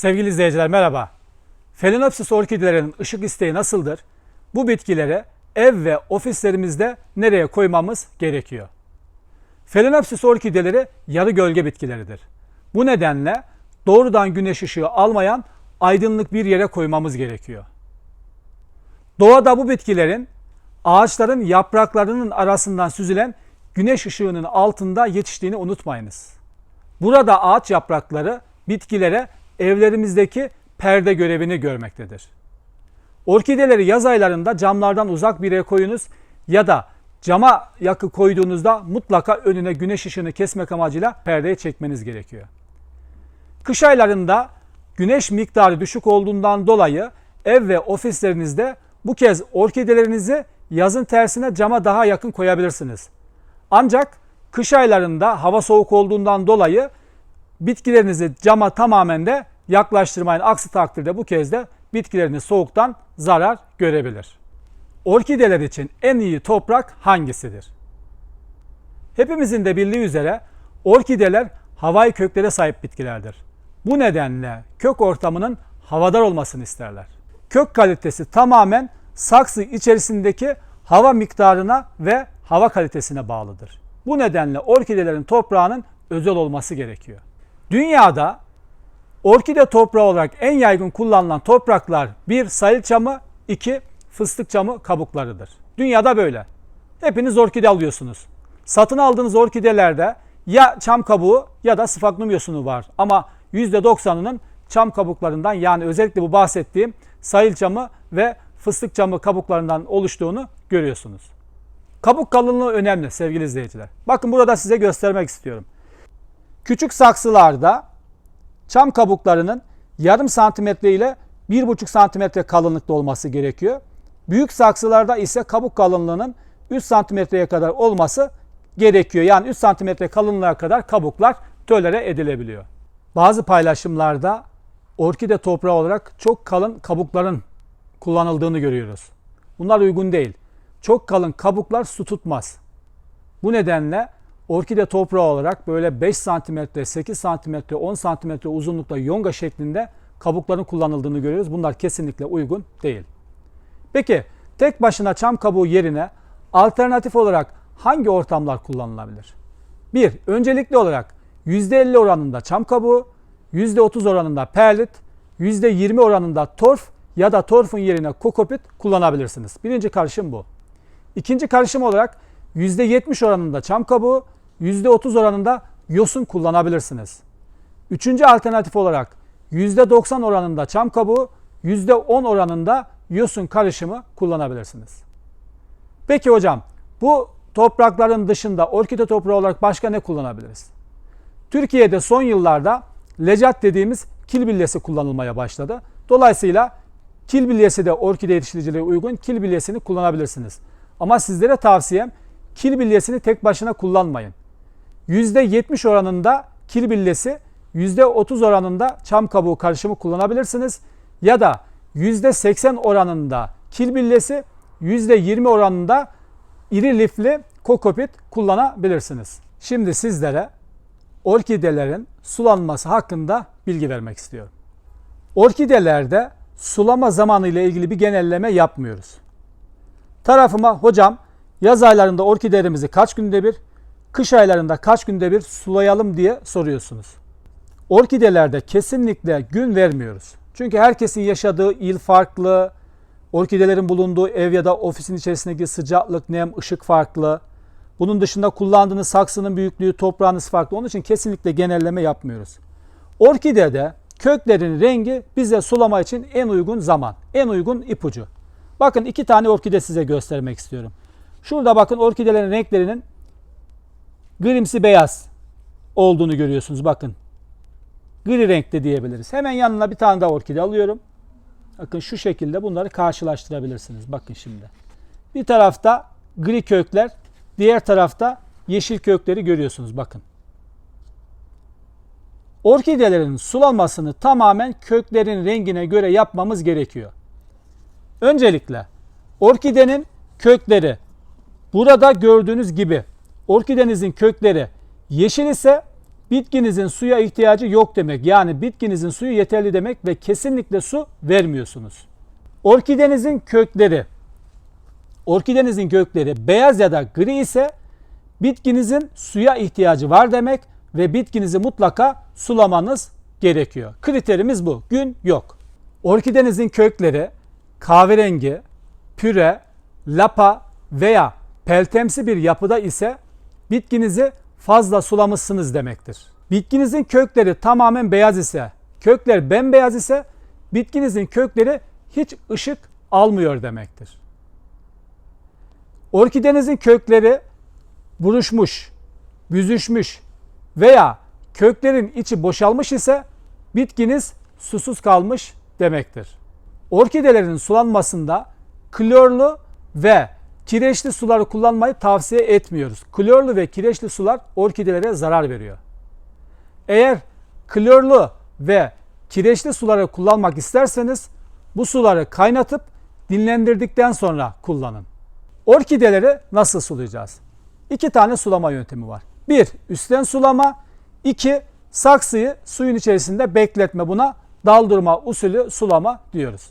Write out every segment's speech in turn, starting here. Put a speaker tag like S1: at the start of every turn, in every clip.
S1: Sevgili izleyiciler merhaba. Phalaenopsis orkidelerinin ışık isteği nasıldır? Bu bitkileri ev ve ofislerimizde nereye koymamız gerekiyor? Phalaenopsis orkideleri yarı gölge bitkileridir. Bu nedenle doğrudan güneş ışığı almayan aydınlık bir yere koymamız gerekiyor. Doğada bu bitkilerin ağaçların yapraklarının arasından süzülen güneş ışığının altında yetiştiğini unutmayınız. Burada ağaç yaprakları bitkilere evlerimizdeki perde görevini görmektedir. Orkideleri yaz aylarında camlardan uzak bir yere koyunuz ya da cama yakı koyduğunuzda mutlaka önüne güneş ışığını kesmek amacıyla perdeye çekmeniz gerekiyor. Kış aylarında güneş miktarı düşük olduğundan dolayı ev ve ofislerinizde bu kez orkidelerinizi yazın tersine cama daha yakın koyabilirsiniz. Ancak kış aylarında hava soğuk olduğundan dolayı bitkilerinizi cama tamamen de yaklaştırmayın. Aksi takdirde bu kez de bitkileriniz soğuktan zarar görebilir. Orkideler için en iyi toprak hangisidir? Hepimizin de bildiği üzere orkideler havai köklere sahip bitkilerdir. Bu nedenle kök ortamının havadar olmasını isterler. Kök kalitesi tamamen saksı içerisindeki hava miktarına ve hava kalitesine bağlıdır. Bu nedenle orkidelerin toprağının özel olması gerekiyor. Dünyada orkide toprağı olarak en yaygın kullanılan topraklar bir sayıl çamı, iki fıstık çamı kabuklarıdır. Dünyada böyle. Hepiniz orkide alıyorsunuz. Satın aldığınız orkidelerde ya çam kabuğu ya da sfagnum yosunu var. Ama %90'ının çam kabuklarından yani özellikle bu bahsettiğim sayıl çamı ve fıstık çamı kabuklarından oluştuğunu görüyorsunuz. Kabuk kalınlığı önemli sevgili izleyiciler. Bakın burada size göstermek istiyorum. Küçük saksılarda çam kabuklarının yarım santimetre ile bir buçuk santimetre kalınlıkta olması gerekiyor. Büyük saksılarda ise kabuk kalınlığının 3 santimetreye kadar olması gerekiyor. Yani 3 santimetre kalınlığa kadar kabuklar tölere edilebiliyor. Bazı paylaşımlarda orkide toprağı olarak çok kalın kabukların kullanıldığını görüyoruz. Bunlar uygun değil. Çok kalın kabuklar su tutmaz. Bu nedenle orkide toprağı olarak böyle 5 santimetre, 8 santimetre, 10 santimetre uzunlukta yonga şeklinde kabukların kullanıldığını görüyoruz. Bunlar kesinlikle uygun değil. Peki tek başına çam kabuğu yerine alternatif olarak hangi ortamlar kullanılabilir? 1. Öncelikli olarak %50 oranında çam kabuğu, %30 oranında perlit, %20 oranında torf ya da torfun yerine kokopit kullanabilirsiniz. Birinci karışım bu. İkinci karışım olarak %70 oranında çam kabuğu, %30 oranında yosun kullanabilirsiniz. Üçüncü alternatif olarak %90 oranında çam kabuğu, %10 oranında yosun karışımı kullanabilirsiniz. Peki hocam bu toprakların dışında orkide toprağı olarak başka ne kullanabiliriz? Türkiye'de son yıllarda lecat dediğimiz kil bilyesi kullanılmaya başladı. Dolayısıyla kil bilyesi de orkide yetiştiriciliğe uygun kil bilyesini kullanabilirsiniz. Ama sizlere tavsiyem kil bilyesini tek başına kullanmayın. %70 oranında kil bilyesi, %30 oranında çam kabuğu karışımı kullanabilirsiniz. Ya da %80 oranında kil bilyesi, %20 oranında iri lifli kokopit kullanabilirsiniz. Şimdi sizlere orkidelerin sulanması hakkında bilgi vermek istiyorum. Orkidelerde sulama zamanı ile ilgili bir genelleme yapmıyoruz. Tarafıma hocam yaz aylarında orkidelerimizi kaç günde bir, kış aylarında kaç günde bir sulayalım diye soruyorsunuz. Orkidelerde kesinlikle gün vermiyoruz. Çünkü herkesin yaşadığı il farklı, orkidelerin bulunduğu ev ya da ofisin içerisindeki sıcaklık, nem, ışık farklı. Bunun dışında kullandığınız saksının büyüklüğü, toprağınız farklı. Onun için kesinlikle genelleme yapmıyoruz. Orkidede köklerin rengi bize sulama için en uygun zaman, en uygun ipucu. Bakın iki tane orkide size göstermek istiyorum. Şurada bakın orkidelerin renklerinin grimsi beyaz olduğunu görüyorsunuz. Bakın gri renkte diyebiliriz. Hemen yanına bir tane daha orkide alıyorum. Bakın şu şekilde bunları karşılaştırabilirsiniz. Bakın şimdi. Bir tarafta gri kökler, diğer tarafta yeşil kökleri görüyorsunuz. Bakın. Orkidelerin sulanmasını tamamen köklerin rengine göre yapmamız gerekiyor. Öncelikle orkidenin kökleri burada gördüğünüz gibi orkidenizin kökleri yeşil ise bitkinizin suya ihtiyacı yok demek. Yani bitkinizin suyu yeterli demek ve kesinlikle su vermiyorsunuz. Orkidenizin kökleri orkidenizin kökleri beyaz ya da gri ise bitkinizin suya ihtiyacı var demek ve bitkinizi mutlaka sulamanız gerekiyor. Kriterimiz bu. Gün yok. Orkidenizin kökleri kahverengi, püre, lapa veya peltemsi bir yapıda ise bitkinizi fazla sulamışsınız demektir. Bitkinizin kökleri tamamen beyaz ise, kökler bembeyaz ise bitkinizin kökleri hiç ışık almıyor demektir. Orkidenizin kökleri buruşmuş, büzüşmüş veya köklerin içi boşalmış ise bitkiniz susuz kalmış demektir. Orkidelerin sulanmasında klorlu ve kireçli suları kullanmayı tavsiye etmiyoruz. Klorlu ve kireçli sular orkidelere zarar veriyor. Eğer klorlu ve kireçli suları kullanmak isterseniz bu suları kaynatıp dinlendirdikten sonra kullanın. Orkideleri nasıl sulayacağız? İki tane sulama yöntemi var. Bir, üstten sulama. iki saksıyı suyun içerisinde bekletme. Buna daldırma usulü sulama diyoruz.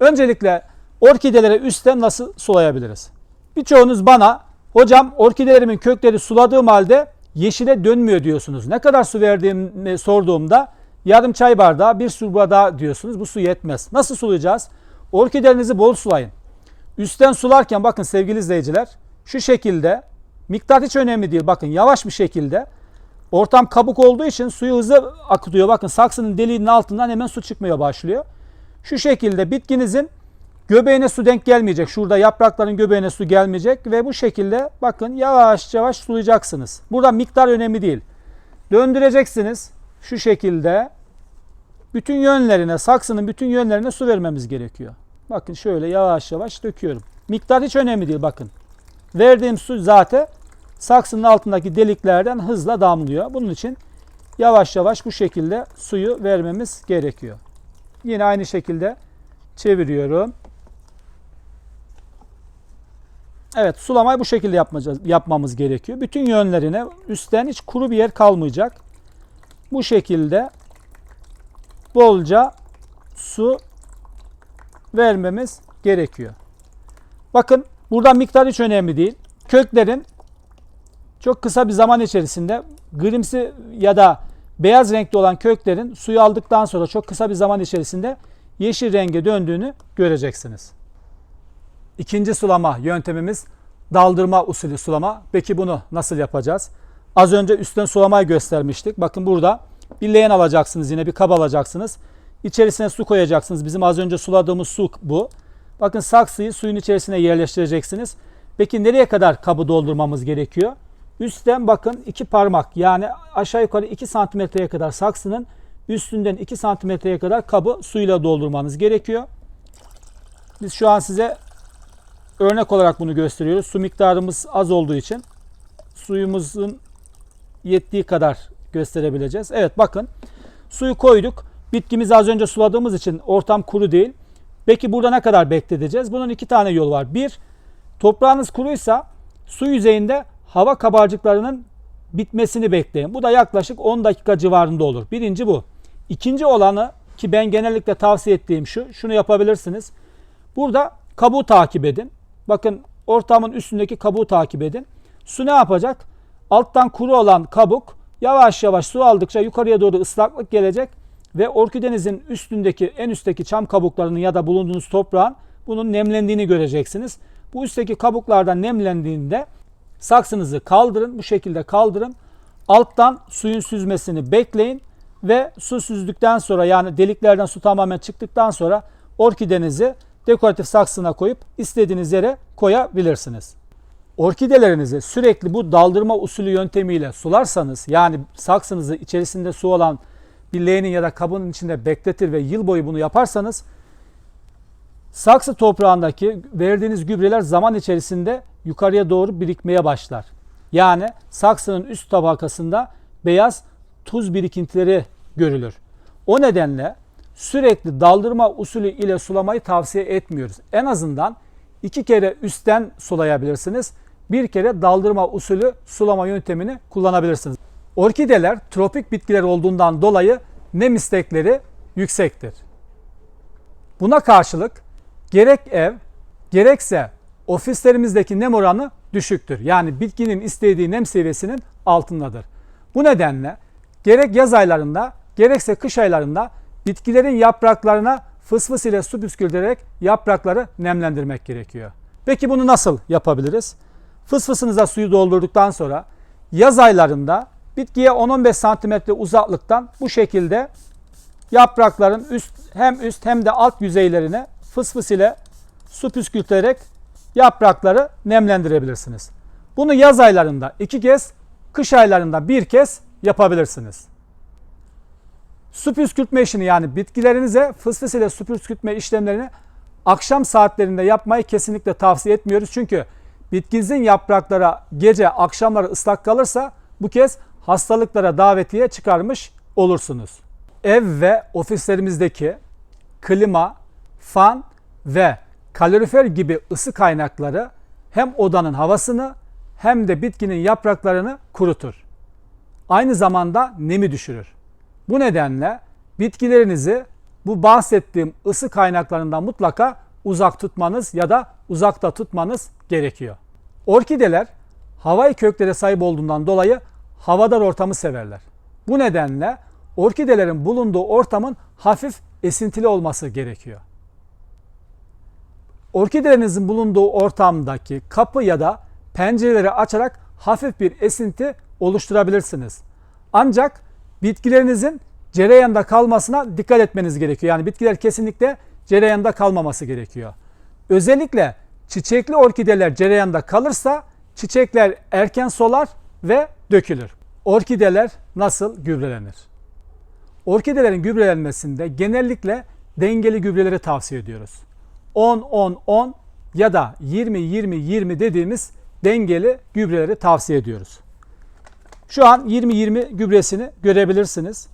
S1: Öncelikle orkidelere üstten nasıl sulayabiliriz? Birçoğunuz bana hocam orkidelerimin kökleri suladığım halde yeşile dönmüyor diyorsunuz. Ne kadar su verdiğimi sorduğumda yarım çay bardağı bir su bardağı diyorsunuz. Bu su yetmez. Nasıl sulayacağız? Orkidelerinizi bol sulayın. Üstten sularken bakın sevgili izleyiciler şu şekilde miktar hiç önemli değil. Bakın yavaş bir şekilde ortam kabuk olduğu için suyu hızlı akıtıyor. Bakın saksının deliğinin altından hemen su çıkmaya başlıyor. Şu şekilde bitkinizin göbeğine su denk gelmeyecek. Şurada yaprakların göbeğine su gelmeyecek ve bu şekilde bakın yavaş yavaş sulayacaksınız. Burada miktar önemli değil. Döndüreceksiniz şu şekilde bütün yönlerine, saksının bütün yönlerine su vermemiz gerekiyor. Bakın şöyle yavaş yavaş döküyorum. Miktar hiç önemli değil bakın. Verdiğim su zaten saksının altındaki deliklerden hızla damlıyor. Bunun için yavaş yavaş bu şekilde suyu vermemiz gerekiyor. Yine aynı şekilde çeviriyorum. Evet sulamayı bu şekilde yapmayacağız, yapmamız gerekiyor. Bütün yönlerine üstten hiç kuru bir yer kalmayacak. Bu şekilde bolca su vermemiz gerekiyor. Bakın burada miktar hiç önemli değil. Köklerin çok kısa bir zaman içerisinde grimsi ya da beyaz renkli olan köklerin suyu aldıktan sonra çok kısa bir zaman içerisinde yeşil renge döndüğünü göreceksiniz. İkinci sulama yöntemimiz daldırma usulü sulama. Peki bunu nasıl yapacağız? Az önce üstten sulamayı göstermiştik. Bakın burada bir leğen alacaksınız yine bir kaba alacaksınız. İçerisine su koyacaksınız. Bizim az önce suladığımız su bu. Bakın saksıyı suyun içerisine yerleştireceksiniz. Peki nereye kadar kabı doldurmamız gerekiyor? Üstten bakın iki parmak yani aşağı yukarı 2 santimetreye kadar saksının üstünden 2 santimetreye kadar kabı suyla doldurmanız gerekiyor. Biz şu an size örnek olarak bunu gösteriyoruz. Su miktarımız az olduğu için suyumuzun yettiği kadar gösterebileceğiz. Evet bakın suyu koyduk. Bitkimizi az önce suladığımız için ortam kuru değil. Peki burada ne kadar bekleteceğiz? Bunun iki tane yolu var. Bir, toprağınız kuruysa su yüzeyinde hava kabarcıklarının bitmesini bekleyin. Bu da yaklaşık 10 dakika civarında olur. Birinci bu. İkinci olanı ki ben genellikle tavsiye ettiğim şu. Şunu yapabilirsiniz. Burada kabuğu takip edin. Bakın ortamın üstündeki kabuğu takip edin. Su ne yapacak? Alttan kuru olan kabuk yavaş yavaş su aldıkça yukarıya doğru ıslaklık gelecek ve orkidenizin üstündeki en üstteki çam kabuklarının ya da bulunduğunuz toprağın bunun nemlendiğini göreceksiniz. Bu üstteki kabuklardan nemlendiğinde saksınızı kaldırın. Bu şekilde kaldırın. Alttan suyun süzmesini bekleyin ve su süzdükten sonra yani deliklerden su tamamen çıktıktan sonra orkidenizi dekoratif saksına koyup istediğiniz yere koyabilirsiniz. Orkidelerinizi sürekli bu daldırma usulü yöntemiyle sularsanız yani saksınızı içerisinde su olan bir leğenin ya da kabın içinde bekletir ve yıl boyu bunu yaparsanız saksı toprağındaki verdiğiniz gübreler zaman içerisinde yukarıya doğru birikmeye başlar. Yani saksının üst tabakasında beyaz tuz birikintileri görülür. O nedenle sürekli daldırma usulü ile sulamayı tavsiye etmiyoruz. En azından iki kere üstten sulayabilirsiniz. Bir kere daldırma usulü sulama yöntemini kullanabilirsiniz. Orkideler tropik bitkiler olduğundan dolayı nem istekleri yüksektir. Buna karşılık gerek ev gerekse ofislerimizdeki nem oranı düşüktür. Yani bitkinin istediği nem seviyesinin altındadır. Bu nedenle gerek yaz aylarında gerekse kış aylarında bitkilerin yapraklarına fısfıs ile su püskürterek yaprakları nemlendirmek gerekiyor. Peki bunu nasıl yapabiliriz? Fısfısınıza suyu doldurduktan sonra yaz aylarında bitkiye 10-15 santimetre uzaklıktan bu şekilde yaprakların üst hem üst hem de alt yüzeylerine fısfıs ile su püskürterek yaprakları nemlendirebilirsiniz. Bunu yaz aylarında iki kez, kış aylarında bir kez yapabilirsiniz. Su püskürtme işini yani bitkilerinize fısfıs ile su püskürtme işlemlerini akşam saatlerinde yapmayı kesinlikle tavsiye etmiyoruz. Çünkü bitkinizin yaprakları gece akşamları ıslak kalırsa bu kez hastalıklara davetiye çıkarmış olursunuz. Ev ve ofislerimizdeki klima, fan ve kalorifer gibi ısı kaynakları hem odanın havasını hem de bitkinin yapraklarını kurutur. Aynı zamanda nemi düşürür. Bu nedenle bitkilerinizi bu bahsettiğim ısı kaynaklarından mutlaka uzak tutmanız ya da uzakta tutmanız gerekiyor. Orkideler havai köklere sahip olduğundan dolayı havadar ortamı severler. Bu nedenle orkidelerin bulunduğu ortamın hafif esintili olması gerekiyor. Orkidelerinizin bulunduğu ortamdaki kapı ya da pencereleri açarak hafif bir esinti oluşturabilirsiniz. Ancak bitkilerinizin cereyanda kalmasına dikkat etmeniz gerekiyor. Yani bitkiler kesinlikle cereyanda kalmaması gerekiyor. Özellikle çiçekli orkideler cereyanda kalırsa çiçekler erken solar ve dökülür. Orkideler nasıl gübrelenir? Orkidelerin gübrelenmesinde genellikle dengeli gübreleri tavsiye ediyoruz. 10-10-10 ya da 20-20-20 dediğimiz dengeli gübreleri tavsiye ediyoruz. Şu an 20-20 gübresini görebilirsiniz.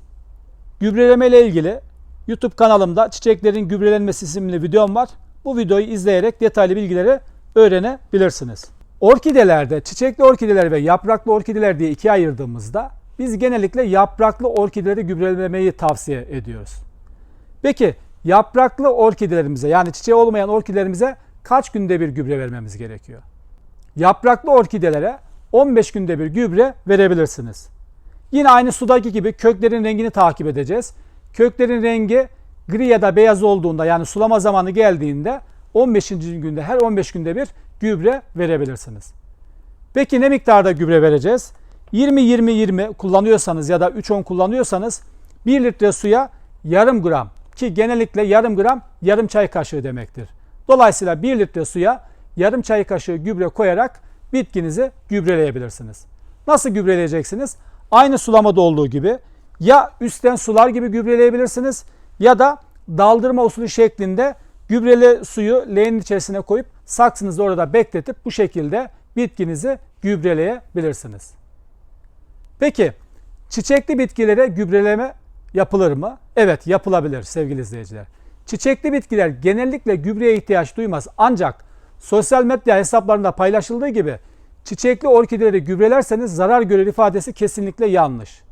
S1: Gübreleme ile ilgili YouTube kanalımda çiçeklerin gübrelenmesi isimli videom var. Bu videoyu izleyerek detaylı bilgileri öğrenebilirsiniz. Orkidelerde çiçekli orkideler ve yapraklı orkideler diye ikiye ayırdığımızda biz genellikle yapraklı orkideleri gübrelemeyi tavsiye ediyoruz. Peki yapraklı orkidelerimize yani çiçeği olmayan orkidelerimize kaç günde bir gübre vermemiz gerekiyor? Yapraklı orkidelere 15 günde bir gübre verebilirsiniz. Yine aynı sudaki gibi köklerin rengini takip edeceğiz. Köklerin rengi gri ya da beyaz olduğunda yani sulama zamanı geldiğinde 15. günde her 15 günde bir gübre verebilirsiniz. Peki ne miktarda gübre vereceğiz? 20-20-20 kullanıyorsanız ya da 3-10 kullanıyorsanız 1 litre suya yarım gram ki genellikle yarım gram yarım çay kaşığı demektir. Dolayısıyla 1 litre suya yarım çay kaşığı gübre koyarak bitkinizi gübreleyebilirsiniz. Nasıl gübreleyeceksiniz? Aynı sulamada olduğu gibi ya üstten sular gibi gübreleyebilirsiniz ya da daldırma usulü şeklinde gübreli suyu leğenin içerisine koyup saksınızı orada bekletip bu şekilde bitkinizi gübreleyebilirsiniz. Peki çiçekli bitkilere gübreleme yapılır mı? Evet yapılabilir sevgili izleyiciler. Çiçekli bitkiler genellikle gübreye ihtiyaç duymaz ancak sosyal medya hesaplarında paylaşıldığı gibi çiçekli orkideleri gübrelerseniz zarar görür ifadesi kesinlikle yanlış.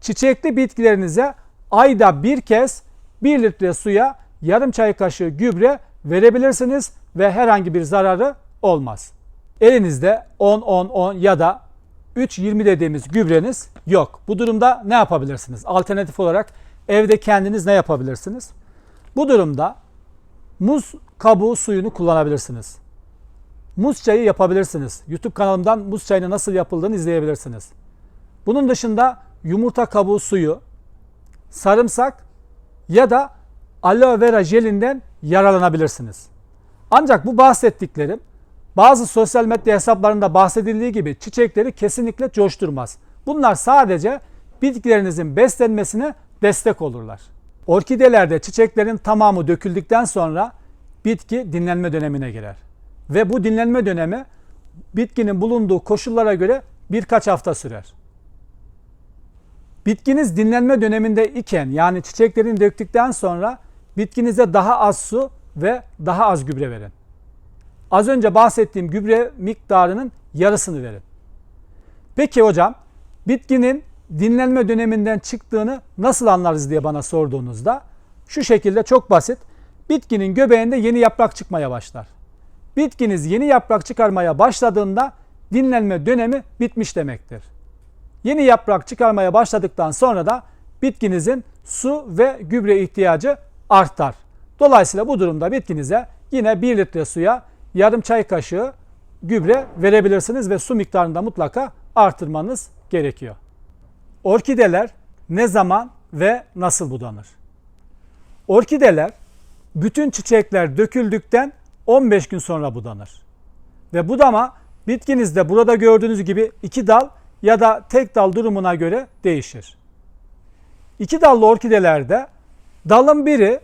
S1: Çiçekli bitkilerinize ayda bir kez 1 litre suya yarım çay kaşığı gübre verebilirsiniz ve herhangi bir zararı olmaz. Elinizde 10-10-10 ya da 3-20 dediğimiz gübreniz yok. Bu durumda ne yapabilirsiniz? Alternatif olarak evde kendiniz ne yapabilirsiniz? Bu durumda muz kabuğu suyunu kullanabilirsiniz. Muz çayı yapabilirsiniz. YouTube kanalımdan muz çayını nasıl yapıldığını izleyebilirsiniz. Bunun dışında yumurta kabuğu suyu, sarımsak ya da aloe vera jelinden yararlanabilirsiniz. Ancak bu bahsettiklerim bazı sosyal medya hesaplarında bahsedildiği gibi çiçekleri kesinlikle coşturmaz. Bunlar sadece bitkilerinizin beslenmesine destek olurlar. Orkidelerde çiçeklerin tamamı döküldükten sonra bitki dinlenme dönemine girer. Ve bu dinlenme dönemi bitkinin bulunduğu koşullara göre birkaç hafta sürer. Bitkiniz dinlenme döneminde iken yani çiçeklerini döktükten sonra bitkinize daha az su ve daha az gübre verin. Az önce bahsettiğim gübre miktarının yarısını verin. Peki hocam bitkinin dinlenme döneminden çıktığını nasıl anlarız diye bana sorduğunuzda şu şekilde çok basit. Bitkinin göbeğinde yeni yaprak çıkmaya başlar. Bitkiniz yeni yaprak çıkarmaya başladığında dinlenme dönemi bitmiş demektir. Yeni yaprak çıkarmaya başladıktan sonra da bitkinizin su ve gübre ihtiyacı artar. Dolayısıyla bu durumda bitkinize yine 1 litre suya yarım çay kaşığı gübre verebilirsiniz ve su miktarını da mutlaka artırmanız gerekiyor. Orkideler ne zaman ve nasıl budanır? Orkideler bütün çiçekler döküldükten 15 gün sonra budanır. Ve budama bitkinizde burada gördüğünüz gibi iki dal ya da tek dal durumuna göre değişir. İki dallı orkidelerde dalın biri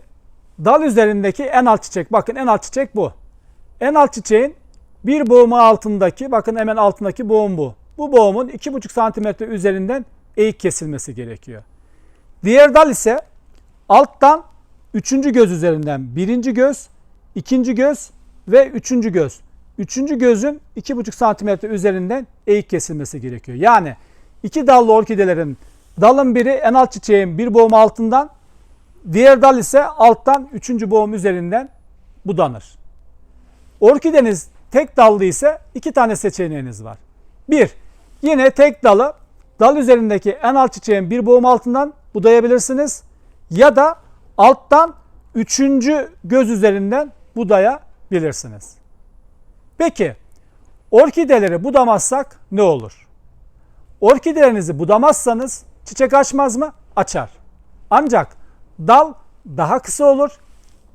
S1: dal üzerindeki en alt çiçek. Bakın en alt çiçek bu. En alt çiçeğin bir boğumu altındaki bakın hemen altındaki boğum bu. Bu boğumun 2,5 santimetre üzerinden eğik kesilmesi gerekiyor. Diğer dal ise alttan üçüncü göz üzerinden birinci göz, ikinci göz ve üçüncü göz. Üçüncü gözün 2,5 santimetre üzerinden eğik kesilmesi gerekiyor. Yani iki dallı orkidelerin dalın biri en alt çiçeğin bir boğum altından, diğer dal ise alttan üçüncü boğum üzerinden budanır. Orkideniz tek dallı ise iki tane seçeneğiniz var. Bir, yine tek dalı dal üzerindeki en alt çiçeğin bir boğum altından budayabilirsiniz. Ya da alttan üçüncü göz üzerinden budayabilirsiniz. Peki orkideleri budamazsak ne olur? Orkidelerinizi budamazsanız çiçek açmaz mı? Açar. Ancak dal daha kısa olur,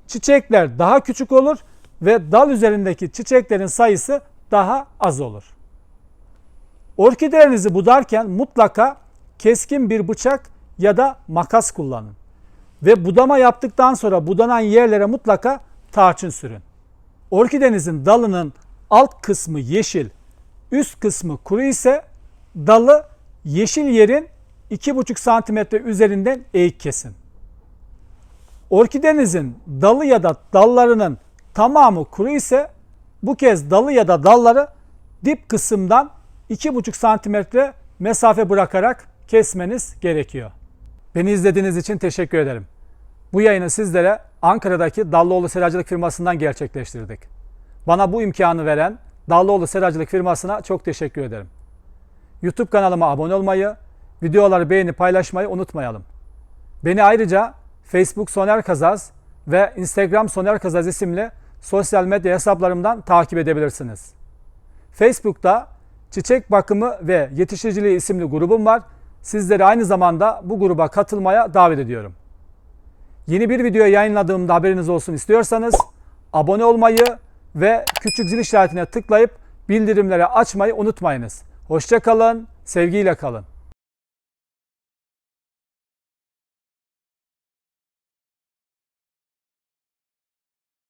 S1: çiçekler daha küçük olur ve dal üzerindeki çiçeklerin sayısı daha az olur. Orkidelerinizi budarken mutlaka keskin bir bıçak ya da makas kullanın. Ve budama yaptıktan sonra budanan yerlere mutlaka tarçın sürün. Orkidenizin dalının alt kısmı yeşil, üst kısmı kuru ise dalı yeşil yerin 2,5 santimetre üzerinden eğik kesin. Orkidenizin dalı ya da dallarının tamamı kuru ise bu kez dalı ya da dalları dip kısımdan 2,5 santimetre mesafe bırakarak kesmeniz gerekiyor. Beni izlediğiniz için teşekkür ederim. Bu yayını sizlere Ankara'daki Dallıoğlu Seracılık firmasından gerçekleştirdik. Bana bu imkanı veren Dallıoğlu Seracılık firmasına çok teşekkür ederim. YouTube kanalıma abone olmayı, videoları beğenip paylaşmayı unutmayalım. Beni ayrıca Facebook Soner Kazaz ve Instagram Soner Kazaz isimli sosyal medya hesaplarımdan takip edebilirsiniz. Facebook'ta Çiçek Bakımı ve Yetiştiriciliği isimli grubum var. Sizleri aynı zamanda bu gruba katılmaya davet ediyorum. Yeni bir video yayınladığımda haberiniz olsun istiyorsanız abone olmayı ve küçük zil işaretine tıklayıp bildirimleri açmayı unutmayınız. Hoşçakalın, sevgiyle kalın.